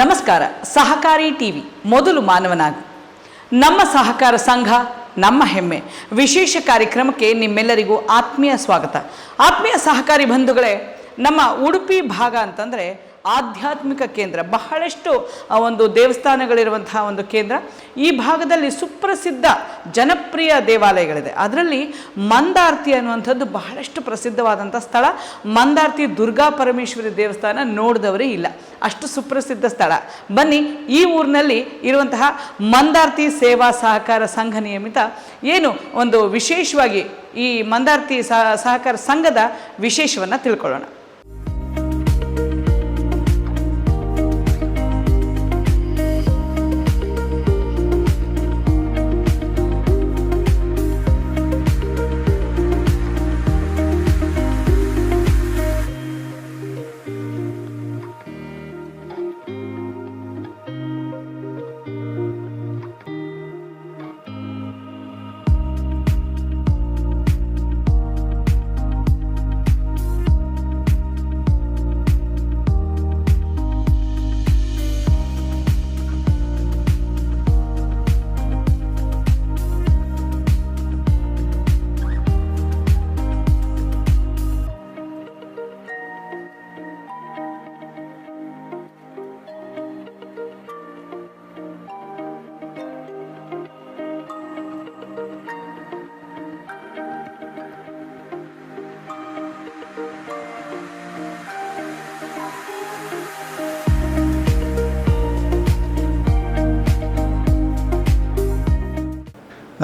ನಮಸ್ಕಾರ, ಸಹಕಾರಿ ಟಿವಿ, ಮೊದಲು ಮಾನವನಾಗು. ನಮ್ಮ ಸಹಕಾರ ಸಂಘ, ನಮ್ಮ ಹೆಮ್ಮೆ. ವಿಶೇಷ ಕಾರ್ಯಕ್ರಮಕ್ಕೆ ನಿಮ್ಮೆಲ್ಲರಿಗೂ ಆತ್ಮೀಯ ಸ್ವಾಗತ. ಆತ್ಮೀಯ ಸಹಕಾರಿ ಬಂಧುಗಳೇ, ನಮ್ಮ ಉಡುಪಿ ಭಾಗ ಅಂತಂದರೆ ಆಧ್ಯಾತ್ಮಿಕ ಕೇಂದ್ರ, ಬಹಳಷ್ಟು ಒಂದು ದೇವಸ್ಥಾನಗಳಿರುವಂತಹ ಒಂದು ಕೇಂದ್ರ. ಈ ಭಾಗದಲ್ಲಿ ಸುಪ್ರಸಿದ್ಧ ಜನಪ್ರಿಯ ದೇವಾಲಯಗಳಿದೆ. ಅದರಲ್ಲಿ ಮಂದಾರ್ತಿ ಅನ್ನುವಂಥದ್ದು ಬಹಳಷ್ಟು ಪ್ರಸಿದ್ಧವಾದಂಥ ಸ್ಥಳ. ಮಂದಾರ್ತಿ ದುರ್ಗಾ ಪರಮೇಶ್ವರಿ ದೇವಸ್ಥಾನ ನೋಡಿದವರೇ ಇಲ್ಲ. ಅಷ್ಟು ಸುಪ್ರಸಿದ್ಧ ಸ್ಥಳ. ಬನ್ನಿ, ಈ ಊರಿನಲ್ಲಿ ಇರುವಂತಹ ಮಂದಾರ್ತಿ ಸೇವಾ ಸಹಕಾರ ಸಂಘ ನಿಯಮಿತ ಏನು ಒಂದು ವಿಶೇಷವಾಗಿ ಈ ಮಂದಾರ್ತಿ ಸಹ, ಸಹಕಾರ ಸಂಘದ ವಿಶೇಷವನ್ನು ತಿಳ್ಕೊಳ್ಳೋಣ.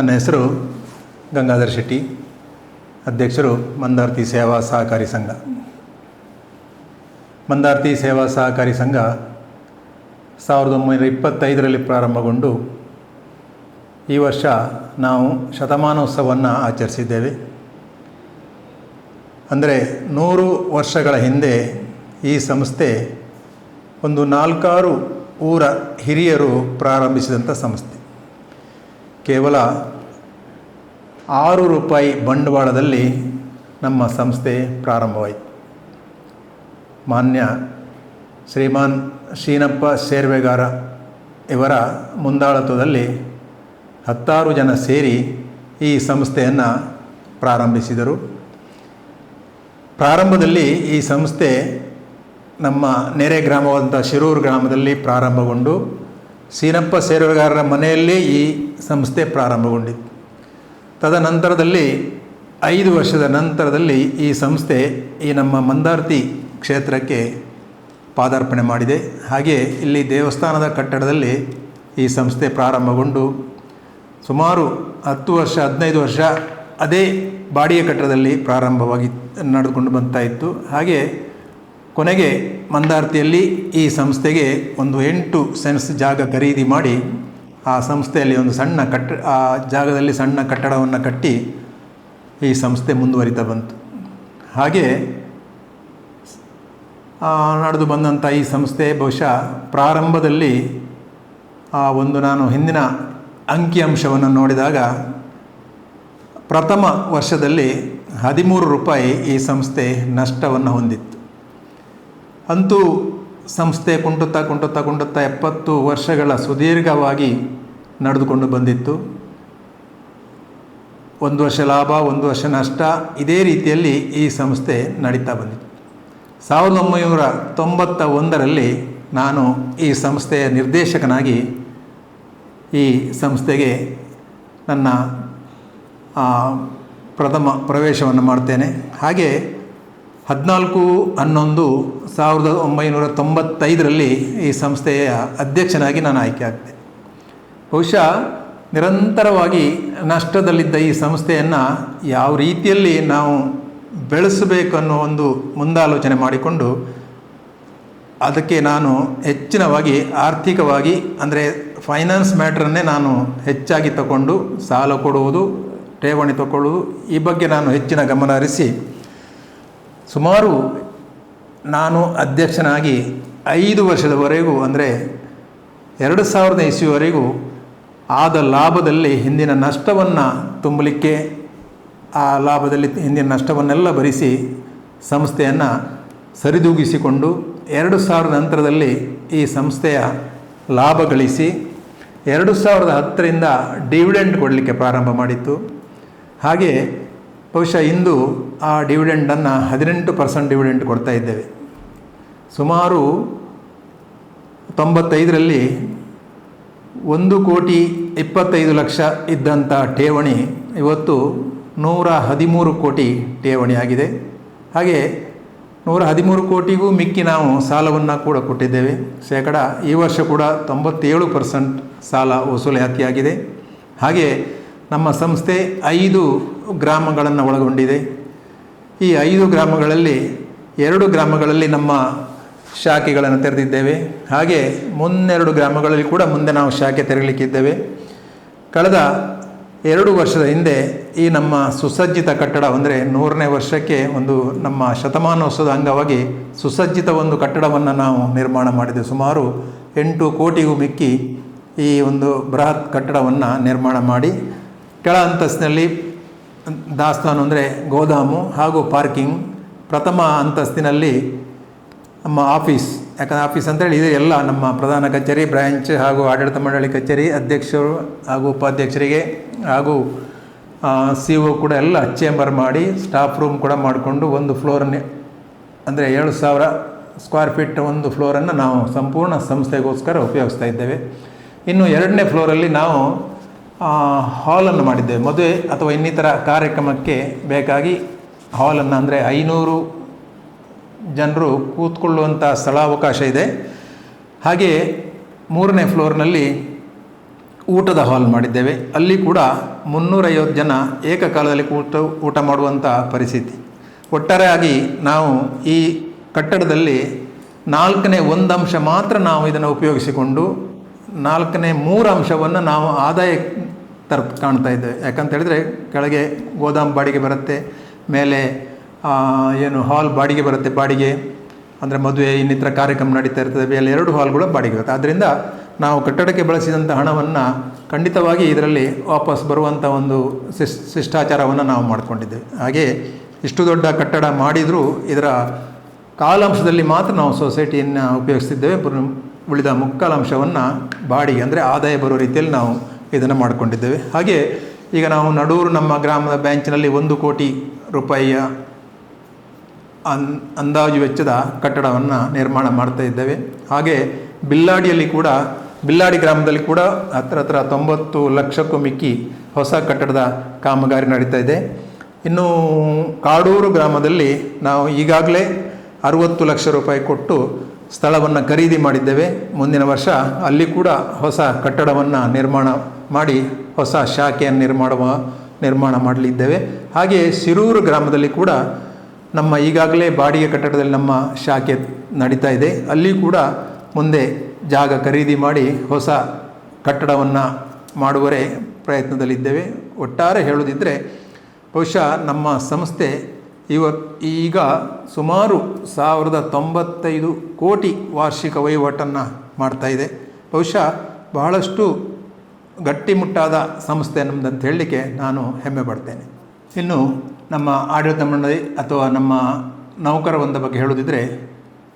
ನನ್ನ ಹೆಸರು ಗಂಗಾಧರ್ ಶೆಟ್ಟಿ, ಅಧ್ಯಕ್ಷರು ಮಂದಾರ್ತಿ ಸೇವಾ ಸಹಕಾರಿ ಸಂಘ. ಮಂದಾರ್ತಿ ಸೇವಾ ಸಹಕಾರಿ ಸಂಘ ಸಾವಿರದ ಒಂಬೈನೂರ ಇಪ್ಪತ್ತೈದರಲ್ಲಿ ಪ್ರಾರಂಭಗೊಂಡು ಈ ವರ್ಷ ನಾವು ಶತಮಾನೋತ್ಸವವನ್ನು ಆಚರಿಸಿದ್ದೇವೆ. ಅಂದರೆ ನೂರು ವರ್ಷಗಳ ಹಿಂದೆ ಈ ಸಂಸ್ಥೆ ಒಂದು ನಾಲ್ಕಾರು ಊರ ಹಿರಿಯರು ಪ್ರಾರಂಭಿಸಿದಂಥ ಸಂಸ್ಥೆ. ಕೇವಲ ಆರು ರೂಪಾಯಿ ಬಂಡವಾಳದಲ್ಲಿ ನಮ್ಮ ಸಂಸ್ಥೆ ಪ್ರಾರಂಭವಾಯಿತು. ಮಾನ್ಯ ಶ್ರೀಮಾನ್ ಶೀನಪ್ಪ ಶೇರ್ವೆಗಾರ ಇವರ ಮುಂದಾಳತ್ವದಲ್ಲಿ ಹತ್ತಾರು ಜನ ಸೇರಿ ಈ ಸಂಸ್ಥೆಯನ್ನು ಪ್ರಾರಂಭಿಸಿದರು. ಪ್ರಾರಂಭದಲ್ಲಿ ಈ ಸಂಸ್ಥೆ ನಮ್ಮ ನೆರೆ ಗ್ರಾಮವಾದಂಥ ಶಿರೂರು ಗ್ರಾಮದಲ್ಲಿ ಪ್ರಾರಂಭಗೊಂಡು ಸೀನಪ್ಪ ಸೇರುವೆಗಾರರ ಮನೆಯಲ್ಲೇ ಈ ಸಂಸ್ಥೆ ಪ್ರಾರಂಭಗೊಂಡಿತ್ತು. ತದನಂತರದಲ್ಲಿ ಐದು ವರ್ಷದ ನಂತರದಲ್ಲಿ ಈ ಸಂಸ್ಥೆ ಈ ನಮ್ಮ ಮಂದಾರ್ತಿ ಕ್ಷೇತ್ರಕ್ಕೆ ಪಾದಾರ್ಪಣೆ ಮಾಡಿದೆ. ಹಾಗೆ ಇಲ್ಲಿ ದೇವಸ್ಥಾನದ ಕಟ್ಟಡದಲ್ಲಿ ಈ ಸಂಸ್ಥೆ ಪ್ರಾರಂಭಗೊಂಡು ಸುಮಾರು ಹತ್ತು ವರ್ಷ, ಹದಿನೈದು ವರ್ಷ ಅದೇ ಬಾಡಿಗೆ ಕಟ್ಟಡದಲ್ಲಿ ಪ್ರಾರಂಭವಾಗಿ ನಡೆದುಕೊಂಡು ಬಂತಾಯಿತ್ತು ಹಾಗೆ ಕೊನೆಗೆ ಮಂದಾರ್ತಿಯಲ್ಲಿ ಈ ಸಂಸ್ಥೆಗೆ ಒಂದು ಎಂಟು ಸೆನ್ಸ್ ಜಾಗ ಖರೀದಿ ಮಾಡಿ, ಆ ಸಂಸ್ಥೆಯಲ್ಲಿ ಒಂದು ಸಣ್ಣ ಕಟ್ಟ ಆ ಜಾಗದಲ್ಲಿ ಸಣ್ಣ ಕಟ್ಟಡವನ್ನು ಕಟ್ಟಿ ಈ ಸಂಸ್ಥೆ ಮುಂದುವರಿತಾ ಬಂತು. ಹಾಗೆ ನಡೆದು ಬಂದಂಥ ಈ ಸಂಸ್ಥೆ ಬಹುಶಃ ಪ್ರಾರಂಭದಲ್ಲಿ, ಆ, ಒಂದು ನಾನು ಹಿಂದಿನ ಅಂಕಿಅಂಶವನ್ನು ನೋಡಿದಾಗ ಪ್ರಥಮ ವರ್ಷದಲ್ಲಿ ಹದಿಮೂರು ರೂಪಾಯಿ ಈ ಸಂಸ್ಥೆ ನಷ್ಟವನ್ನು ಹೊಂದಿತ್ತು. ಅಂತೂ ಸಂಸ್ಥೆ ಕುಂಟುತ್ತಾ ಕುಂಟುತ್ತಾ ಕುಂಟುತ್ತಾ ಎಪ್ಪತ್ತು ವರ್ಷಗಳ ಸುದೀರ್ಘವಾಗಿ ನಡೆದುಕೊಂಡು ಬಂದಿತ್ತು. ಒಂದು ವರ್ಷ ಲಾಭ, ಒಂದು ವರ್ಷ ನಷ್ಟ, ಇದೇ ರೀತಿಯಲ್ಲಿ ಈ ಸಂಸ್ಥೆ ನಡೀತಾ ಬಂದಿತ್ತು. ಸಾವಿರದ ಒಂಬೈನೂರ ತೊಂಬತ್ತ ಒಂದರಲ್ಲಿ ನಾನು ಈ ಸಂಸ್ಥೆಯ ನಿರ್ದೇಶಕನಾಗಿ ಈ ಸಂಸ್ಥೆಗೆ ನನ್ನ ಪ್ರಥಮ ಪ್ರವೇಶವನ್ನು ಮಾಡ್ತೇನೆ. ಹಾಗೆ ಹದಿನಾಲ್ಕು ಹನ್ನೊಂದು ಸಾವಿರದ ಒಂಬೈನೂರ ತೊಂಬತ್ತೈದರಲ್ಲಿ ಈ ಸಂಸ್ಥೆಯ ಅಧ್ಯಕ್ಷನಾಗಿ ನಾನು ಆಯ್ಕೆ ಆಗ್ತೇನೆ ಬಹುಶಃ ನಿರಂತರವಾಗಿ ನಷ್ಟದಲ್ಲಿದ್ದ ಈ ಸಂಸ್ಥೆಯನ್ನು ಯಾವ ರೀತಿಯಲ್ಲಿ ನಾವು ಬೆಳೆಸಬೇಕು ಅನ್ನೋ ಒಂದು ಮುಂದಾಲೋಚನೆ ಮಾಡಿಕೊಂಡು ಅದಕ್ಕೆ ನಾನು ಹೆಚ್ಚಿನವಾಗಿ ಆರ್ಥಿಕವಾಗಿ, ಅಂದರೆ ಫೈನಾನ್ಸ್ ಮ್ಯಾಟ್ರನ್ನೇ ನಾನು ಹೆಚ್ಚಾಗಿ ತಗೊಂಡು ಸಾಲ ಕೊಡುವುದು, ಠೇವಣಿ ತಗೊಳ್ಳುವುದು ಈ ಬಗ್ಗೆ ನಾನು ಹೆಚ್ಚಿನ ಗಮನ ಹರಿಸಿ ಸುಮಾರು ನಾನು ಅಧ್ಯಕ್ಷನಾಗಿ ಐದು ವರ್ಷದವರೆಗೂ ಅಂದರೆ ಎರಡು ಸಾವಿರದ ಇಸ್ವಿವರೆಗೂ ಆದ ಲಾಭದಲ್ಲಿ ಹಿಂದಿನ ನಷ್ಟವನ್ನು ತುಂಬಲಿಕ್ಕೆ ಆ ಲಾಭದಲ್ಲಿ ಹಿಂದಿನ ನಷ್ಟವನ್ನೆಲ್ಲ ಭರಿಸಿ ಸಂಸ್ಥೆಯನ್ನು ಸರಿದೂಗಿಸಿಕೊಂಡು ಎರಡು ಸಾವಿರದ ನಂತರದಲ್ಲಿ ಈ ಸಂಸ್ಥೆಯ ಲಾಭ ಗಳಿಸಿ ಎರಡು ಸಾವಿರದ ಹತ್ತರಿಂದ ಡಿವಿಡೆಂಡ್ ಕೊಡಲಿಕ್ಕೆ ಪ್ರಾರಂಭ ಮಾಡಿತ್ತು. ಹಾಗೆ ಬಹುಶಃ ಇಂದು ಆ ಡಿವಿಡೆಂಡನ್ನು ಹದಿನೆಂಟು ಪರ್ಸೆಂಟ್ ಡಿವಿಡೆಂಟ್ ಕೊಡ್ತಾ ಇದ್ದೇವೆ. ಸುಮಾರು ತೊಂಬತ್ತೈದರಲ್ಲಿ ಒಂದು ಕೋಟಿ ಇಪ್ಪತ್ತೈದು ಲಕ್ಷ ಇದ್ದಂಥ ಠೇವಣಿ ಇವತ್ತು ನೂರ ಹದಿಮೂರು ಕೋಟಿ ಠೇವಣಿ ಆಗಿದೆ. ಹಾಗೆ ನೂರ ಹದಿಮೂರು ಕೋಟಿಗೂ ಮಿಕ್ಕಿ ನಾವು ಸಾಲವನ್ನು ಕೂಡ ಕೊಟ್ಟಿದ್ದೇವೆ. ಶೇಕಡ ಈ ವರ್ಷ ಕೂಡ ತೊಂಬತ್ತೇಳು ಪರ್ಸೆಂಟ್ ಸಾಲ ವಸೂಲಾತಿಯಾಗಿದೆ ಹಾಗೆ ನಮ್ಮ ಸಂಸ್ಥೆ ಐದು ಗ್ರಾಮಗಳನ್ನು ಒಳಗೊಂಡಿದೆ. ಈ ಐದು ಗ್ರಾಮಗಳಲ್ಲಿ ಎರಡು ಗ್ರಾಮಗಳಲ್ಲಿ ನಮ್ಮ ಶಾಖೆಗಳನ್ನು ತೆರೆದಿದ್ದೇವೆ. ಹಾಗೆ ಮುನ್ನೆರಡು ಗ್ರಾಮಗಳಲ್ಲಿ ಕೂಡ ಮುಂದೆ ನಾವು ಶಾಖೆ ತೆರಲಿಕ್ಕಿದ್ದೇವೆ ಕಳೆದ ಎರಡು ವರ್ಷದ ಹಿಂದೆ ಈ ನಮ್ಮ ಸುಸಜ್ಜಿತ ಕಟ್ಟಡ ಅಂದರೆ ನೂರನೇ ವರ್ಷಕ್ಕೆ ಒಂದು ನಮ್ಮ ಶತಮಾನೋತ್ಸವದ ಅಂಗವಾಗಿ ಸುಸಜ್ಜಿತ ಒಂದು ಕಟ್ಟಡವನ್ನು ನಾವು ನಿರ್ಮಾಣ ಮಾಡಿದೆ. ಸುಮಾರು ಎಂಟು ಕೋಟಿಗೂ ಮಿಕ್ಕಿ ಈ ಒಂದು ಬೃಹತ್ ಕಟ್ಟಡವನ್ನು ನಿರ್ಮಾಣ ಮಾಡಿ ಕೆಳ ಅಂತಸ್ತಿನಲ್ಲಿ ದಾಸ್ತಾನು ಅಂದರೆ ಗೋದಾಮು ಹಾಗೂ ಪಾರ್ಕಿಂಗ್. ಪ್ರಥಮ ಅಂತಸ್ತಿನಲ್ಲಿ ನಮ್ಮ ಆಫೀಸ್. ಯಾಕಂದರೆ ಆಫೀಸ್ ಅಂತೇಳಿ ಇದೆ ಎಲ್ಲ ನಮ್ಮ ಪ್ರಧಾನ ಕಚೇರಿ ಬ್ರ್ಯಾಂಚ್ ಹಾಗೂ ಆಡಳಿತ ಮಂಡಳಿ ಕಚೇರಿ, ಅಧ್ಯಕ್ಷರು ಹಾಗೂ ಉಪಾಧ್ಯಕ್ಷರಿಗೆ ಹಾಗೂ ಸಿ ಒ ಕೂಡ ಎಲ್ಲ ಚೇಂಬರ್ ಮಾಡಿ ಸ್ಟಾಫ್ ರೂಮ್ ಕೂಡ ಮಾಡಿಕೊಂಡು ಒಂದು ಫ್ಲೋರನ್ನೇ ಅಂದರೆ ಏಳು ಸಾವಿರ ಸ್ಕ್ವೇರ್ ಫೀಟ್ ಒಂದು ಫ್ಲೋರನ್ನು ನಾವು ಸಂಪೂರ್ಣ ಸಂಸ್ಥೆಗೋಸ್ಕರ ಉಪಯೋಗಿಸ್ತಾ ಇದ್ದೇವೆ. ಇನ್ನು ಎರಡನೇ ಫ್ಲೋರಲ್ಲಿ ನಾವು ಹಾಲನ್ನು ಮಾಡಿದ್ದೇವೆ ಮದುವೆ ಅಥವಾ ಇನ್ನಿತರ ಕಾರ್ಯಕ್ರಮಕ್ಕೆ ಬೇಕಾಗಿ ಹಾಲನ್ನು ಅಂದರೆ ಐನೂರು ಜನರು ಕೂತ್ಕೊಳ್ಳುವಂಥ ಸ್ಥಳಾವಕಾಶ ಇದೆ. ಹಾಗೆಯೇ ಮೂರನೇ ಫ್ಲೋರ್ನಲ್ಲಿ ಊಟದ ಹಾಲ್ ಮಾಡಿದ್ದೇವೆ. ಅಲ್ಲಿ ಕೂಡ ಮುನ್ನೂರೈವತ್ತು ಜನ ಏಕಕಾಲದಲ್ಲಿ ಕೂತು ಊಟ ಮಾಡುವಂಥ ಪರಿಸ್ಥಿತಿ. ಒಟ್ಟಾರೆಯಾಗಿ ನಾವು ಈ ಕಟ್ಟಡದಲ್ಲಿ ನಾಲ್ಕನೇ ಒಂದು ಅಂಶ ಮಾತ್ರ ನಾವು ಇದನ್ನು ಉಪಯೋಗಿಸಿಕೊಂಡು ನಾಲ್ಕನೇ ಮೂರು ಅಂಶವನ್ನು ನಾವು ಆದಾಯ ತರ ಕಾಣ್ತಾ ಇದ್ದೇವೆ. ಯಾಕಂತ ಹೇಳಿದರೆ ಕೆಳಗೆ ಗೋದಾಮ್ ಬಾಡಿಗೆ ಬರುತ್ತೆ, ಮೇಲೆ ಏನು ಹಾಲ್ ಬಾಡಿಗೆ ಬರುತ್ತೆ, ಬಾಡಿಗೆ, ಅಂದರೆ ಮದುವೆ, ಇನ್ನಿತರ ಕಾರ್ಯಕ್ರಮ ನಡೀತಾ ಇರ್ತದೆ, ಮೇಲೆ ಎರಡು ಹಾಲ್ಗಳು ಬಾಡಿಗೆ ಬರುತ್ತೆ. ಆದ್ದರಿಂದ ನಾವು ಕಟ್ಟಡಕ್ಕೆ ಬಳಸಿದಂಥ ಹಣವನ್ನು ಖಂಡಿತವಾಗಿ ಇದರಲ್ಲಿ ವಾಪಸ್ ಬರುವಂಥ ಒಂದು ಶಿಸ್ ಶಿಷ್ಟಾಚಾರವನ್ನು ನಾವು ಮಾಡಿಕೊಂಡಿದ್ದೇವೆ. ಹಾಗೆ ಇಷ್ಟು ದೊಡ್ಡ ಕಟ್ಟಡ ಮಾಡಿದರೂ ಇದರ ಕಾಲಾಂಶದಲ್ಲಿ ಮಾತ್ರ ನಾವು ಸೊಸೈಟಿಯನ್ನು ಉಪಯೋಗಿಸ್ತಿದ್ದೇವೆ. ಪುರ್- ಮುಕ್ಕಾಲ ಅಂಶವನ್ನು ಬಾಡಿಗೆ ಅಂದರೆ ಆದಾಯ ಬರೋ ರೀತಿಯಲ್ಲಿ ನಾವು ಇದನ್ನು ಮಾಡಿಕೊಂಡಿದ್ದೇವೆ. ಹಾಗೆ ಈಗ ನಾವು ನಡೂರು ನಮ್ಮ ಗ್ರಾಮದ ಬ್ಯಾಂಚಿನಲ್ಲಿ ಒಂದು ಕೋಟಿ ರೂಪಾಯಿಯ ಅನ್, ಅಂದಾಜು ವೆಚ್ಚದ ಕಟ್ಟಡವನ್ನು ನಿರ್ಮಾಣ ಮಾಡ್ತಾ ಇದ್ದೇವೆ. ಹಾಗೆ ಬಿಲ್ಲಾಡಿಯಲ್ಲಿ ಕೂಡ, ಬಿಲ್ಲಾಡಿ ಗ್ರಾಮದಲ್ಲಿ ಕೂಡ ಹತ್ರ ಹತ್ರ ತೊಂಬತ್ತು ಲಕ್ಷಕ್ಕೂ ಮಿಕ್ಕಿ ಹೊಸ ಕಟ್ಟಡದ ಕಾಮಗಾರಿ ನಡೀತಾ ಇದೆ. ಇನ್ನು ಕಾಡೂರು ಗ್ರಾಮದಲ್ಲಿ ನಾವು ಈಗಾಗಲೇ ಅರುವತ್ತು ಲಕ್ಷ ರೂಪಾಯಿ ಕೊಟ್ಟು ಸ್ಥಳವನ್ನು ಖರೀದಿ ಮಾಡಿದ್ದೇವೆ. ಮುಂದಿನ ವರ್ಷ ಅಲ್ಲಿ ಕೂಡ ಹೊಸ ಕಟ್ಟಡವನ್ನು ನಿರ್ಮಾಣ ಮಾಡಿ, ಹೊಸ ಶಾಖೆಯನ್ನು ನಿರ್ಮಾಣ ನಿರ್ಮಾಣ ಮಾಡಲಿದ್ದೇವೆ. ಹಾಗೆಯೇ ಶಿರೂರು ಗ್ರಾಮದಲ್ಲಿ ಕೂಡ ನಮ್ಮ ಈಗಾಗಲೇ ಬಾಡಿಗೆ ಕಟ್ಟಡದಲ್ಲಿ ನಮ್ಮ ಶಾಖೆ ನಡೀತಾ ಇದೆ. ಅಲ್ಲಿ ಕೂಡ ಮುಂದೆ ಜಾಗ ಖರೀದಿ ಮಾಡಿ, ಹೊಸ ಕಟ್ಟಡವನ್ನು ಮಾಡುವರೆ ಪ್ರಯತ್ನದಲ್ಲಿದ್ದೇವೆ. ಒಟ್ಟಾರೆ ಹೇಳೋದಿದ್ದರೆ ಬಹುಶಃ ನಮ್ಮ ಸಂಸ್ಥೆ ಇವ ಈಗ ಸುಮಾರು ಸಾವಿರದ ತೊಂಬತ್ತೈದು ಕೋಟಿ ವಾರ್ಷಿಕ ವಹಿವಾಟನ್ನು ಮಾಡ್ತಾ ಇದೆ. ಬಹುಶಃ ಬಹಳಷ್ಟು ಗಟ್ಟಿಮುಟ್ಟಾದ ಸಂಸ್ಥೆ ನಮ್ಮದಂತ ಹೇಳಲಿಕ್ಕೆ ನಾನು ಹೆಮ್ಮೆ ಪಡ್ತೇನೆ. ಇನ್ನು ನಮ್ಮ ಆಡಳಿತ ಮಂಡಳಿ ಅಥವಾ ನಮ್ಮ ನೌಕರ ಒಂದ ಬಗ್ಗೆ ಹೇಳೋದಿದ್ದರೆ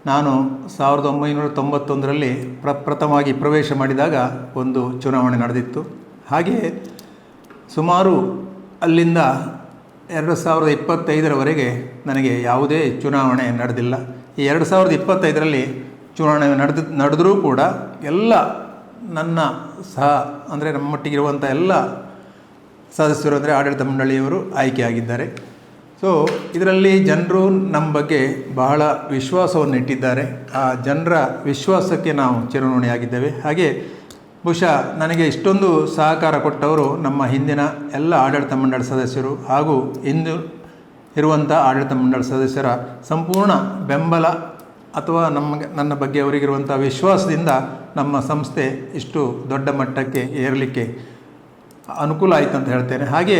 ನಾನು ಸಾವಿರದ ಒಂಬೈನೂರ ತೊಂಬತ್ತೊಂದರಲ್ಲಿ ಪ್ರ, ಪ್ರಥಮವಾಗಿ ಪ್ರವೇಶ ಮಾಡಿದಾಗ ಒಂದು ಚುನಾವಣೆ ನಡೆದಿತ್ತು. ಹಾಗೆಯೇ ಸುಮಾರು ಅಲ್ಲಿಂದ ಎರಡು ಸಾವಿರದ ಇಪ್ಪತ್ತೈದರವರೆಗೆ ನನಗೆ ಯಾವುದೇ ಚುನಾವಣೆ ನಡೆದಿಲ್ಲ. ಈ ಎರಡು ಸಾವಿರದ ಇಪ್ಪತ್ತೈದರಲ್ಲಿ ಚುನಾವಣೆ ನಡೆದ, ನಡೆದರೂ ಕೂಡ ಎಲ್ಲ ನನ್ನ ಸಹ, ಅಂದರೆ ನಮ್ಮೊಟ್ಟಿಗಿರುವಂಥ ಎಲ್ಲ ಸದಸ್ಯರು, ಅಂದರೆ ಆಡಳಿತ ಮಂಡಳಿಯವರು ಆಯ್ಕೆಯಾಗಿದ್ದಾರೆ. ಸೊ ಇದರಲ್ಲಿ ಜನರು ನಮ್ಮ ಬಗ್ಗೆ ಬಹಳ ವಿಶ್ವಾಸವನ್ನು ಇಟ್ಟಿದ್ದಾರೆ ಆ ಜನರ ವಿಶ್ವಾಸಕ್ಕೆ ನಾವು ಚಿರಋಣಿಯಾಗಿದ್ದೇವೆ. ಹಾಗೆ ಬಹುಶಃ ನನಗೆ ಇಷ್ಟೊಂದು ಸಹಕಾರ ಕೊಟ್ಟವರು ನಮ್ಮ ಹಿಂದಿನ ಎಲ್ಲ ಆಡಳಿತ ಮಂಡಳಿ ಸದಸ್ಯರು ಹಾಗೂ ಇಂದು ಇರುವಂಥ ಆಡಳಿತ ಮಂಡಳಿ ಸದಸ್ಯರ ಸಂಪೂರ್ಣ ಬೆಂಬಲ ಅಥವಾ ನಮಗೆ ನನ್ನ ಬಗ್ಗೆ ಅವರಿಗಿರುವಂಥ ವಿಶ್ವಾಸದಿಂದ ನಮ್ಮ ಸಂಸ್ಥೆ ಇಷ್ಟು ದೊಡ್ಡ ಮಟ್ಟಕ್ಕೆ ಏರಲಿಕ್ಕೆ ಅನುಕೂಲ ಆಯಿತು ಅಂತ ಹೇಳ್ತೇನೆ. ಹಾಗೆ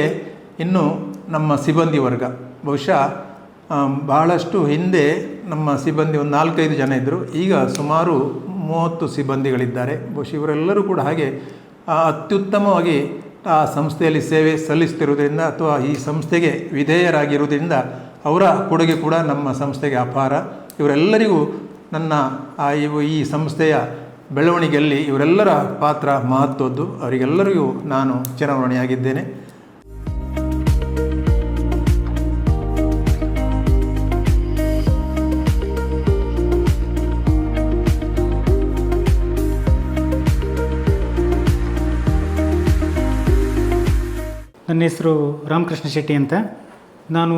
ಇನ್ನು ನಮ್ಮ ಸಿಬ್ಬಂದಿ ವರ್ಗ. ಬಹುಶಃ ಬಹಳಷ್ಟು ಹಿಂದೆ ನಮ್ಮ ಸಿಬ್ಬಂದಿ ಒಂದು ನಾಲ್ಕೈದು ಜನ ಇದ್ದರು. ಈಗ ಸುಮಾರು ಮೂವತ್ತು ಸಿಬ್ಬಂದಿಗಳಿದ್ದಾರೆ. ಬಹುಶಃ ಇವರೆಲ್ಲರೂ ಕೂಡ ಹಾಗೆ ಅತ್ಯುತ್ತಮವಾಗಿ ಆ ಸಂಸ್ಥೆಯಲ್ಲಿ ಸೇವೆ ಸಲ್ಲಿಸ್ತಿರುವುದರಿಂದ ಅಥವಾ ಈ ಸಂಸ್ಥೆಗೆ ವಿಧೇಯರಾಗಿರುವುದರಿಂದ ಅವರ ಕೊಡುಗೆ ಕೂಡ ನಮ್ಮ ಸಂಸ್ಥೆಗೆ ಅಪಾರ. ಇವರೆಲ್ಲರಿಗೂ ನನ್ನ ಇವು ಈ ಸಂಸ್ಥೆಯ ಬೆಳವಣಿಗೆಯಲ್ಲಿ ಇವರೆಲ್ಲರ ಪಾತ್ರ ಮಹತ್ವದ್ದು. ಅವರಿಗೆಲ್ಲರಿಗೂ ನಾನು ಚಿರಋಣಿಯಾಗಿದ್ದೇನೆ ನನ್ನ ಹೆಸರು ರಾಮಕೃಷ್ಣ ಶೆಟ್ಟಿ ಅಂತ. ನಾನು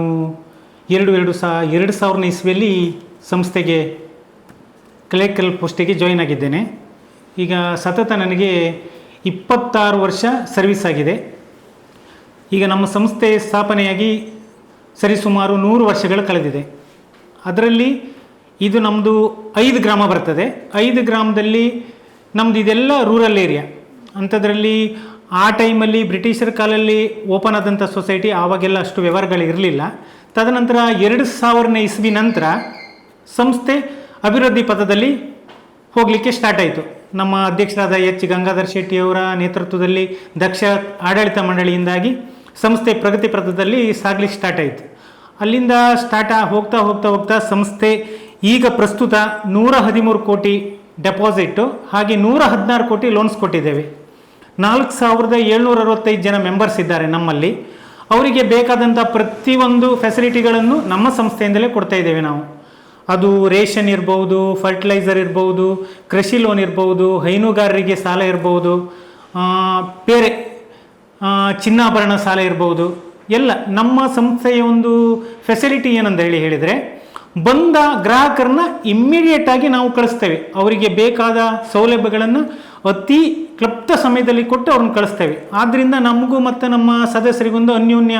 ಎರಡು ಎರಡು ಸಾ, ಎರಡು ಸಾವಿರನೇ ಇಸ್ವಿಯಲ್ಲಿ ಸಂಸ್ಥೆಗೆ ಕಲೆಕ್ಟರ್ ಪೋಸ್ಟಿಗೆ ಜಾಯಿನ್ ಆಗಿದ್ದೇನೆ. ಈಗ ಸತತ ನನಗೆ ಇಪ್ಪತ್ತಾರು ವರ್ಷ ಸರ್ವಿಸ್ ಆಗಿದೆ. ಈಗ ನಮ್ಮ ಸಂಸ್ಥೆ ಸ್ಥಾಪನೆಯಾಗಿ ಸರಿಸುಮಾರು ನೂರು ವರ್ಷಗಳು ಕಳೆದಿದೆ. ಅದರಲ್ಲಿ ಇದು ನಮ್ಮದು ಐದು ಗ್ರಾಮ ಬರ್ತದೆ. ಐದು ಗ್ರಾಮದಲ್ಲಿ ನಮ್ಮದು ಇದೆಲ್ಲ ರೂರಲ್ ಏರಿಯಾ ಅಂಥದ್ರಲ್ಲಿ ಆ ಟೈಮಲ್ಲಿ ಬ್ರಿಟಿಷರ ಕಾಲಲ್ಲಿ ಓಪನ್ ಆದಂಥ ಸೊಸೈಟಿ ಆವಾಗೆಲ್ಲ ಅಷ್ಟು ವ್ಯವಹಾರಗಳಿರಲಿಲ್ಲ. ತದನಂತರ ಎರಡು ಸಾವಿರನೇ ಇಸ್ವಿ ನಂತರ ಸಂಸ್ಥೆ ಅಭಿವೃದ್ಧಿ ಪಥದಲ್ಲಿ ಹೋಗಲಿಕ್ಕೆ ಸ್ಟಾರ್ಟ್ ಆಯಿತು. ನಮ್ಮ ಅಧ್ಯಕ್ಷರಾದ ಎಚ್. ಗಂಗಾಧರ್ ಶೆಟ್ಟಿಯವರ ನೇತೃತ್ವದಲ್ಲಿ ದಕ್ಷ ಆಡಳಿತ ಮಂಡಳಿಯಿಂದಾಗಿ ಸಂಸ್ಥೆ ಪ್ರಗತಿ ಪಥದಲ್ಲಿ ಸಾಗಲಿಕ್ಕೆ ಸ್ಟಾರ್ಟ್ ಆಯಿತು. ಅಲ್ಲಿಂದ ಸ್ಟಾರ್ಟ್ ಹೋಗ್ತಾ ಹೋಗ್ತಾ ಹೋಗ್ತಾ ಸಂಸ್ಥೆ ಈಗ ಪ್ರಸ್ತುತ ನೂರ ಹದಿಮೂರು ಕೋಟಿ ಡೆಪಾಸಿಟ್ಟು ಹಾಗೆ ನೂರ ಹದಿನಾರು ಕೋಟಿ ಲೋನ್ಸ್ ಕೊಟ್ಟಿದ್ದೇವೆ. ನಾಲ್ಕು ಸಾವಿರದ ಏಳ್ನೂರ ಅರವತ್ತೈದು ಜನ ಮೆಂಬರ್ಸ್ ಇದ್ದಾರೆ ನಮ್ಮಲ್ಲಿ. ಅವರಿಗೆ ಬೇಕಾದಂಥ ಪ್ರತಿಯೊಂದು ಫೆಸಿಲಿಟಿಗಳನ್ನು ನಮ್ಮ ಸಂಸ್ಥೆಯಿಂದಲೇ ಕೊಡ್ತಾ ಇದ್ದೇವೆ ನಾವು. ಅದು ರೇಷನ್ ಇರ್ಬೋದು ಫರ್ಟಿಲೈಸರ್ ಇರ್ಬೋದು, ಕೃಷಿ ಲೋನ್ ಇರ್ಬೋದು, ಹೈನುಗಾರರಿಗೆ ಸಾಲ ಇರ್ಬೋದು ಬೇರೆ ಚಿನ್ನಾಭರಣ ಸಾಲ ಇರ್ಬೋದು. ಎಲ್ಲ ನಮ್ಮ ಸಂಸ್ಥೆಯ ಒಂದು ಫೆಸಿಲಿಟಿ ಏನಂತ ಹೇಳಿ ಹೇಳಿದರೆ ಬಂದ ಗ್ರಾಹಕರನ್ನ ಇಮ್ಮಿಡಿಯೇಟ್ ಆಗಿ ನಾವು ಕಳಿಸ್ತೇವೆ. ಅವರಿಗೆ ಬೇಕಾದ ಸೌಲಭ್ಯಗಳನ್ನು ಅತಿ ಕ್ಲಪ್ತ ಸಮಯದಲ್ಲಿ ಕೊಟ್ಟು ಅವ್ರನ್ನ ಕಳಿಸ್ತೇವೆ. ಆದ್ದರಿಂದ ನಮಗೂ ಮತ್ತು ನಮ್ಮ ಸದಸ್ಯರಿಗೊಂದು ಅನ್ಯೋನ್ಯ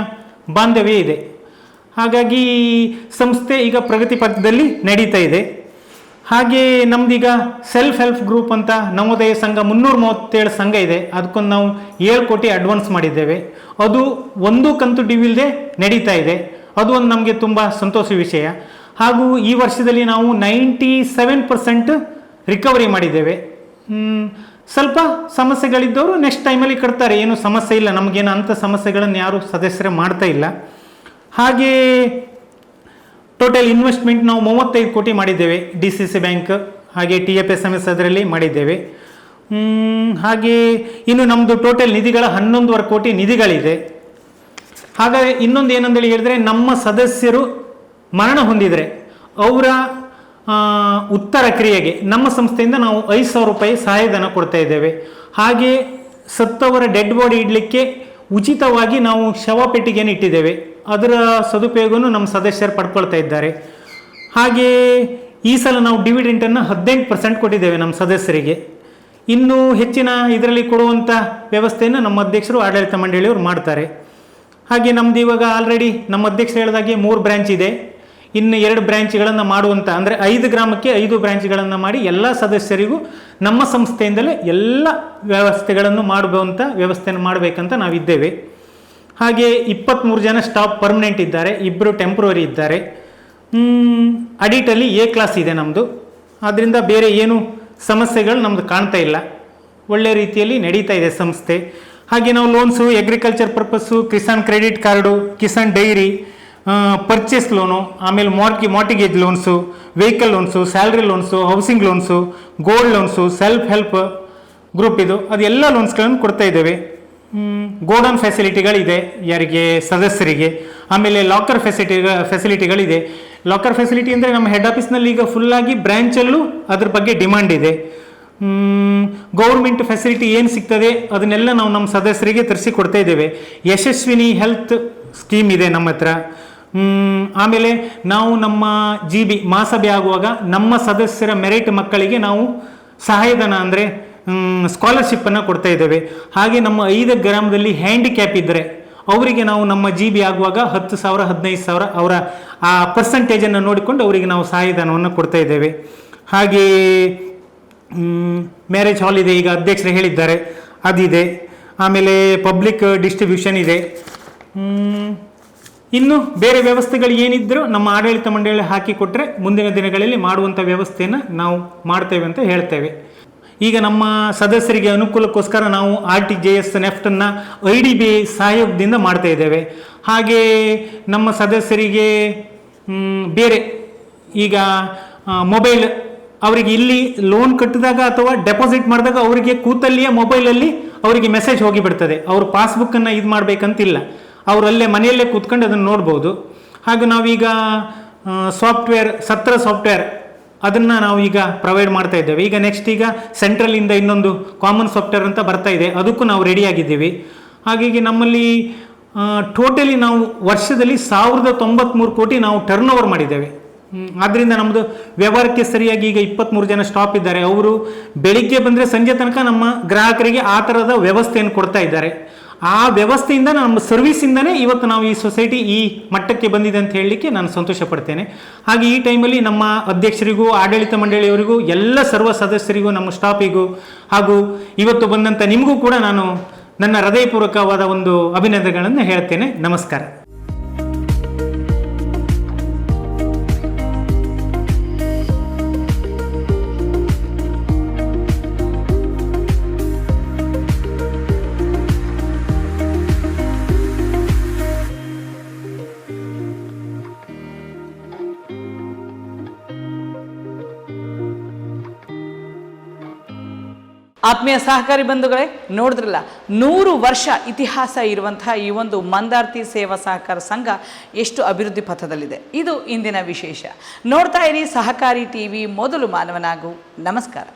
ಬಾಂಧವ್ಯ ಇದೆ. ಹಾಗಾಗಿ ಸಂಸ್ಥೆ ಈಗ ಪ್ರಗತಿ ಪಥದಲ್ಲಿ ನಡೀತಾ ಇದೆ. ಹಾಗೆ ನಮ್ದೀಗ ಸೆಲ್ಫ್ ಹೆಲ್ಪ್ ಗ್ರೂಪ್ ಅಂತ ನವೋದಯ ಸಂಘ ಮುನ್ನೂರ ಮೂವತ್ತೇಳು ಸಂಘ ಇದೆ. ಅದಕ್ಕೊಂದು ನಾವು ಏಳು ಕೋಟಿ ಅಡ್ವಾನ್ಸ್ ಮಾಡಿದ್ದೇವೆ. ಅದು ಒಂದು ಕಂತು ಡಿವಿಲ್ದೆ ನಡೀತಾ ಇದೆ. ಅದು ಒಂದು ನಮಗೆ ತುಂಬ ಸಂತೋಷ ವಿಷಯ. ಹಾಗೂ ಈ ವರ್ಷದಲ್ಲಿ ನಾವು ನೈಂಟಿ ಸೆವೆನ್ ಪರ್ಸೆಂಟ್ ರಿಕವರಿ ಮಾಡಿದ್ದೇವೆ. ಸ್ವಲ್ಪ ಸಮಸ್ಯೆಗಳಿದ್ದವರು ನೆಕ್ಸ್ಟ್ ಟೈಮಲ್ಲಿ ಕಟ್ತಾರೆ. ಏನು ಸಮಸ್ಯೆ ಇಲ್ಲ. ನಮಗೇನು ಅಂಥ ಸಮಸ್ಯೆಗಳನ್ನು ಯಾರು ಸದಸ್ಯರೇ ಮಾಡ್ತಾ ಇಲ್ಲ. ಹಾಗೆ ಟೋಟಲ್ ಇನ್ವೆಸ್ಟ್ಮೆಂಟ್ ನಾವು ಮೂವತ್ತೈದು ಕೋಟಿ ಮಾಡಿದ್ದೇವೆ. ಡಿ ಸಿ ಸಿ ಬ್ಯಾಂಕ್ ಹಾಗೆ T F S M S ಅದರಲ್ಲಿ ಮಾಡಿದ್ದೇವೆ. ಹಾಗೆ ಇನ್ನು ನಮ್ಮದು ಟೋಟಲ್ ನಿಧಿಗಳ ಹನ್ನೊಂದುವರೆ ಕೋಟಿ ನಿಧಿಗಳಿದೆ. ಹಾಗಾಗಿ ಇನ್ನೊಂದು ಏನಂದೇಳಿ ಹೇಳಿದ್ರೆ ನಮ್ಮ ಸದಸ್ಯರು ಮರಣ ಹೊಂದಿದರೆ ಅವರ ಉತ್ತರ ಕ್ರಿಯೆಗೆ ನಮ್ಮ ಸಂಸ್ಥೆಯಿಂದ ನಾವು ಐದು ಸಾವಿರ ರೂಪಾಯಿ ಸಹಾಯಧನ ಕೊಡ್ತಾ ಇದ್ದೇವೆ. ಹಾಗೆ ಸತ್ತವರ ಡೆಡ್ ಬಾಡಿ ಇಡಲಿಕ್ಕೆ ಉಚಿತವಾಗಿ ನಾವು ಶವ ಪೆಟ್ಟಿಗೆಯನ್ನು ಇಟ್ಟಿದ್ದೇವೆ. ಅದರ ಸದುಪಯೋಗವನ್ನು ನಮ್ಮ ಸದಸ್ಯರು ಪಡ್ಕೊಳ್ತಾ ಇದ್ದಾರೆ. ಹಾಗೆ ಈ ಸಲ ನಾವು ಡಿವಿಡೆಂಟನ್ನು ಹದಿನೆಂಟು ಪರ್ಸೆಂಟ್ ಕೊಟ್ಟಿದ್ದೇವೆ ನಮ್ಮ ಸದಸ್ಯರಿಗೆ. ಇನ್ನೂ ಹೆಚ್ಚಿನ ಇದರಲ್ಲಿ ಕೊಡುವಂಥ ವ್ಯವಸ್ಥೆಯನ್ನು ನಮ್ಮ ಅಧ್ಯಕ್ಷರು ಆಡಳಿತ ಮಂಡಳಿಯವರು ಮಾಡ್ತಾರೆ. ಹಾಗೆ ನಮ್ದು ಇವಾಗ ಆಲ್ರೆಡಿ ನಮ್ಮ ಅಧ್ಯಕ್ಷರು ಹೇಳಿದಾಗೆ ಮೂರು ಬ್ರ್ಯಾಂಚ್ ಇದೆ. ಇನ್ನು ಎರಡು ಬ್ರ್ಯಾಂಚ್ಗಳನ್ನು ಮಾಡುವಂಥ ಅಂದರೆ ಐದು ಗ್ರಾಮಕ್ಕೆ ಐದು ಬ್ರ್ಯಾಂಚ್ಗಳನ್ನು ಮಾಡಿ ಎಲ್ಲ ಸದಸ್ಯರಿಗೂ ನಮ್ಮ ಸಂಸ್ಥೆಯಿಂದಲೇ ಎಲ್ಲ ವ್ಯವಸ್ಥೆಗಳನ್ನು ಮಾಡುವಂಥ ವ್ಯವಸ್ಥೆಯನ್ನು ಮಾಡಬೇಕಂತ ನಾವಿದ್ದೇವೆ. ಹಾಗೆ ಇಪ್ಪತ್ತ್ಮೂರು ಜನ ಸ್ಟಾಫ್ ಪರ್ಮನೆಂಟ್ ಇದ್ದಾರೆ ಇಬ್ಬರು ಟೆಂಪ್ರವರಿ ಇದ್ದಾರೆ. ಅಡಿಟಲ್ಲಿ ಎ ಕ್ಲಾಸ್ ಇದೆ ನಮ್ಮದು ಆದ್ದರಿಂದ ಬೇರೆ ಏನು ಸಮಸ್ಯೆಗಳು ನಮ್ಮದು ಕಾಣ್ತಾ ಇಲ್ಲ. ಒಳ್ಳೆ ರೀತಿಯಲ್ಲಿ ನಡೀತಾ ಇದೆ ಸಂಸ್ಥೆ. ಹಾಗೆ ನಾವು loans agriculture purpose Kisan credit card Kisan dairy purchase loan ಆಮೇಲೆ ಮಾರ್ಕಿ mortgage loans vehicle loans salary loans housing loans gold loans self help group ಇದು ಅದೆಲ್ಲ ಲೋನ್ಸ್ಗಳನ್ನು ಕೊಡ್ತಾ ಇದ್ದೇವೆ. ಗೋಡೌನ್ ಫೆಸಿಲಿಟಿಗಳಿದೆ ಯಾರಿಗೆ, ಸದಸ್ಯರಿಗೆ. ಆಮೇಲೆ ಲಾಕರ್ ಫೆಸಿಲಿಟಿ ಫೆಸಿಲಿಟಿಗಳಿದೆ ಲಾಕರ್ ಫೆಸಿಲಿಟಿ ಅಂದರೆ ನಮ್ಮ ಹೆಡ್ ಆಫೀಸ್ನಲ್ಲಿ ಈಗ ಫುಲ್ಲಾಗಿ ಬ್ರ್ಯಾಂಚಲ್ಲೂ ಅದ್ರ ಬಗ್ಗೆ ಡಿಮ್ಯಾಂಡ್ ಇದೆ. ಗೌರ್ಮೆಂಟ್ ಫೆಸಿಲಿಟಿ ಏನು ಸಿಗ್ತದೆ ಅದನ್ನೆಲ್ಲ ನಾವು ನಮ್ಮ ಸದಸ್ಯರಿಗೆ ತರಿಸಿ ಕೊಡ್ತಾ ಇದ್ದೇವೆ. ಯಶಸ್ವಿನಿ ಹೆಲ್ತ್ ಸ್ಕೀಮ್ ಇದೆ ನಮ್ಮ ಹತ್ರ. ಆಮೇಲೆ ನಾವು ನಮ್ಮ ಜಿ ಬಿ ಮಾಸಭೆ ಆಗುವಾಗ ನಮ್ಮ ಸದಸ್ಯರ ಮೆರಿಟ್ ಮಕ್ಕಳಿಗೆ ನಾವು ಸಹಾಯಧನ ಅಂದರೆ ಸ್ಕಾಲರ್ಶಿಪ್ಪನ್ನು ಕೊಡ್ತಾ ಇದ್ದೇವೆ. ಹಾಗೆ ನಮ್ಮ ಐದು ಗ್ರಾಮದಲ್ಲಿ ಹ್ಯಾಂಡಿಕ್ಯಾಪ್ ಇದ್ದರೆ ಅವರಿಗೆ ನಾವು ನಮ್ಮ ಜಿ ಬಿ ಆಗುವಾಗ ಹತ್ತು ಸಾವಿರ, ಹದಿನೈದು ಸಾವಿರ ಅವರ ಆ ಪರ್ಸೆಂಟೇಜನ್ನು ನೋಡಿಕೊಂಡು ಅವರಿಗೆ ನಾವು ಸಹಾಯಧನವನ್ನು ಕೊಡ್ತಾ ಇದ್ದೇವೆ. ಹಾಗೆ ಮ್ಯಾರೇಜ್ ಹಾಲ್ ಇದೆ, ಈಗ ಅಧ್ಯಕ್ಷರು ಹೇಳಿದ್ದಾರೆ. ಅದಿದೆ. ಆಮೇಲೆ ಪಬ್ಲಿಕ್ ಡಿಸ್ಟ್ರಿಬ್ಯೂಷನ್ ಇದೆ. ಇನ್ನು ಬೇರೆ ವ್ಯವಸ್ಥೆಗಳು ಏನಿದ್ದರೂ ನಮ್ಮ ಆಡಳಿತ ಮಂಡಳಿ ಹಾಕಿಕೊಟ್ರೆ ಮುಂದಿನ ದಿನಗಳಲ್ಲಿ ಮಾಡುವಂಥ ವ್ಯವಸ್ಥೆಯನ್ನು ನಾವು ಮಾಡ್ತೇವೆ ಅಂತ ಹೇಳ್ತೇವೆ. ಈಗ ನಮ್ಮ ಸದಸ್ಯರಿಗೆ ಅನುಕೂಲಕ್ಕೋಸ್ಕರ ನಾವು ಆರ್ ಟಿ ಜೆ ಎಸ್ ನೆಫ್ಟನ್ನು ಐ ಡಿ ಬಿ ಸಹಯೋಗದಿಂದ ಮಾಡ್ತಾ ಇದ್ದೇವೆ. ಹಾಗೆ ನಮ್ಮ ಸದಸ್ಯರಿಗೆ ಬೇರೆ ಈಗ ಮೊಬೈಲ್ ಅವರಿಗೆ ಇಲ್ಲಿ ಲೋನ್ ಕಟ್ಟಿದಾಗ ಅಥವಾ ಡೆಪಾಸಿಟ್ ಮಾಡಿದಾಗ ಅವರಿಗೆ ಕೂತಲ್ಲಿಯೇ ಮೊಬೈಲಲ್ಲಿ ಅವರಿಗೆ ಮೆಸೇಜ್ ಹೋಗಿಬಿಡ್ತದೆ. ಅವರು ಪಾಸ್ಬುಕ್ಕನ್ನು ಇದು ಮಾಡಬೇಕಂತಿಲ್ಲ. ಅವರಲ್ಲೇ ಮನೆಯಲ್ಲೇ ಕೂತ್ಕೊಂಡು ಅದನ್ನು ನೋಡ್ಬೋದು. ಹಾಗೂ ನಾವೀಗ ಸಾಫ್ಟ್ವೇರ್ ಸತ್ರ ಸಾಫ್ಟ್ವೇರ್ ಅದನ್ನು ನಾವು ಈಗ ಪ್ರೊವೈಡ್ ಮಾಡ್ತಾ ಇದ್ದೇವೆ. ಈಗ ನೆಕ್ಸ್ಟ್ ಈಗ ಸೆಂಟ್ರಲಿಂದ ಇನ್ನೊಂದು ಕಾಮನ್ ಸಾಫ್ಟ್ವೇರ್ ಅಂತ ಬರ್ತಾ ಇದೆ. ಅದಕ್ಕೂ ನಾವು ರೆಡಿಯಾಗಿದ್ದೀವಿ ಹಾಗಾಗಿ ನಮ್ಮಲ್ಲಿ ಟೋಟಲಿ ನಾವು ವರ್ಷದಲ್ಲಿ ಸಾವಿರದ ತೊಂಬತ್ಮೂರು ಕೋಟಿ ನಾವು ಟರ್ನ್ ಓವರ್ ಮಾಡಿದ್ದೇವೆ ಆದ್ದರಿಂದ ನಮ್ಮದು ವ್ಯವಹಾರಕ್ಕೆ ಸರಿಯಾಗಿ ಈಗ ಇಪ್ಪತ್ತ್ಮೂರು ಜನ ಸ್ಟಾಪ್ ಇದ್ದಾರೆ. ಅವರು ಬೆಳಿಗ್ಗೆ ಬಂದರೆ ಸಂಜೆ ತನಕ ನಮ್ಮ ಗ್ರಾಹಕರಿಗೆ ಆ ಥರದ ವ್ಯವಸ್ಥೆಯನ್ನು ಕೊಡ್ತಾ ಇದ್ದಾರೆ. ಆ ವ್ಯವಸ್ಥೆಯಿಂದ ನಮ್ಮ ಸರ್ವಿಸಿಂದನೇ ಇವತ್ತು ನಾವು ಈ ಸೊಸೈಟಿ ಈ ಮಟ್ಟಕ್ಕೆ ಬಂದಿದೆ ಅಂತ ಹೇಳಲಿಕ್ಕೆ ನಾನು ಸಂತೋಷ ಪಡ್ತೇನೆ ಹಾಗೆ ಈ ಟೈಮಲ್ಲಿ ನಮ್ಮ ಅಧ್ಯಕ್ಷರಿಗೂ, ಆಡಳಿತ ಮಂಡಳಿಯವರಿಗೂ, ಎಲ್ಲ ಸರ್ವ ಸದಸ್ಯರಿಗೂ, ನಮ್ಮ ಸ್ಟಾಫಿಗೂ ಹಾಗೂ ಇವತ್ತು ಬಂದಂಥ ನಿಮಗೂ ಕೂಡ ನಾನು ನನ್ನ ಹೃದಯಪೂರ್ವಕವಾದ ಒಂದು ಅಭಿನಂದನೆಗಳನ್ನು ಹೇಳ್ತೇನೆ. ನಮಸ್ಕಾರ. ಆತ್ಮೀಯ ಸಹಕಾರಿ ಬಂಧುಗಳೇ, ನೋಡಿದ್ರಲ್ಲ, ನೂರು ವರ್ಷ ಇತಿಹಾಸ ಇರುವಂತಹ ಈ ಒಂದು ಮಂದಾರ್ತಿ ಸೇವಾ ಸಹಕಾರ ಸಂಘ ಎಷ್ಟು ಅಭಿವೃದ್ಧಿ ಪಥದಲ್ಲಿದೆ. ಇದು ಇಂದಿನ ವಿಶೇಷ. ನೋಡ್ತಾ ಇರಿ ಸಹಕಾರಿ ಟಿವಿ, ಮೊದಲು ಮಾನವನಾಗು. ನಮಸ್ಕಾರ.